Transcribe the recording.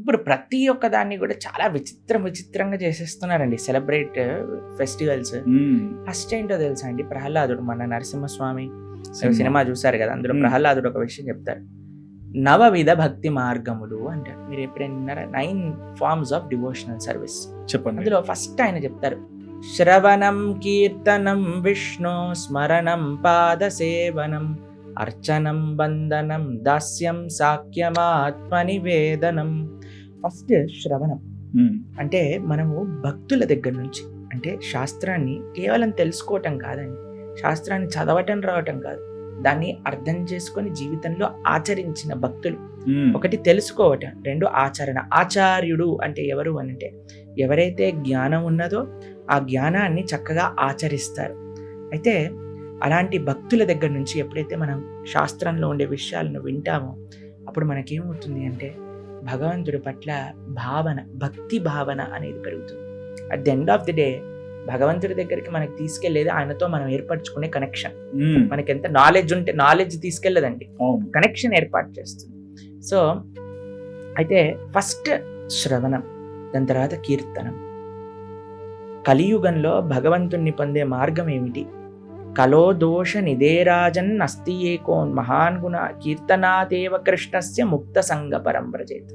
ఇప్పుడు ప్రతి ఒక్క దాన్ని కూడా చాలా విచిత్రం విచిత్రంగా చేసేస్తున్నారండి. Celebrate festivals. ఫస్ట్ ఏంటో తెలుసా అండి? ప్రహ్లాదుడు మన నరసింహస్వామి సినిమా. చూసారు కదా అందులో మ్మ్. ప్రహ్లాదుడు ఒక విషయం చెప్తారు నవవిధ భక్తి మార్గములు అంటారు. మీరు ఎప్పుడైనా విన్నారా? Nine forms of devotional service చెప్పండి. అందులో ఫస్ట్ ఆయన చెప్తారు. శ్రవణం కీర్తనం విష్ణు స్మరణం పాద సేవనం అర్చనం వందనం దాస్యం సాఖ్యమాత్మ నివేదనం. ఫస్ట్ శ్రవణం. అంటే మనము భక్తుల దగ్గర నుంచి అంటే శాస్త్రాన్ని కేవలం తెలుసుకోవటం కాదండి. శాస్త్రాన్ని చదవటం రావటం కాదు. దాన్ని అర్థం చేసుకొని జీవితంలో ఆచరించిన భక్తులు. ఒకటి తెలుసుకోవటం రెండు ఆచరణ. ఆచార్యుడు అంటే ఎవరు అని అంటే ఎవరైతే జ్ఞానం ఉన్నదో ఆ జ్ఞానాన్ని చక్కగా ఆచరిస్తారు. అయితే అలాంటి భక్తుల దగ్గర నుంచి ఎప్పుడైతే మనం శాస్త్రంలో ఉండే విషయాలను వింటామో అప్పుడు మనకేమవుతుంది అంటే భగవంతుడి పట్ల భావన భక్తి భావన అనేది పెరుగుతుంది. At the end of the day భగవంతుడి దగ్గరికి మనకి తీసుకెళ్ళేది ఆయనతో మనం ఏర్పరచుకునే కనెక్షన్ మ్మ్. మనకి ఎంత నాలెడ్జ్ ఉంటే నాలెడ్జ్ తీసుకెళ్ళదండి కనెక్షన్ ఏర్పాటు చేస్తుంది. సో అయితే ఫస్ట్ శ్రవణం దాని తర్వాత కీర్తనం. కలియుగంలో భగవంతుణ్ణి పొందే మార్గం ఏమిటి? కలోదోష దోష ఏకోన్ మహాన్ గుణ కీర్తనాదేవ కృష్ణస్య ముక్త సంగ పరం వ్రజేత్.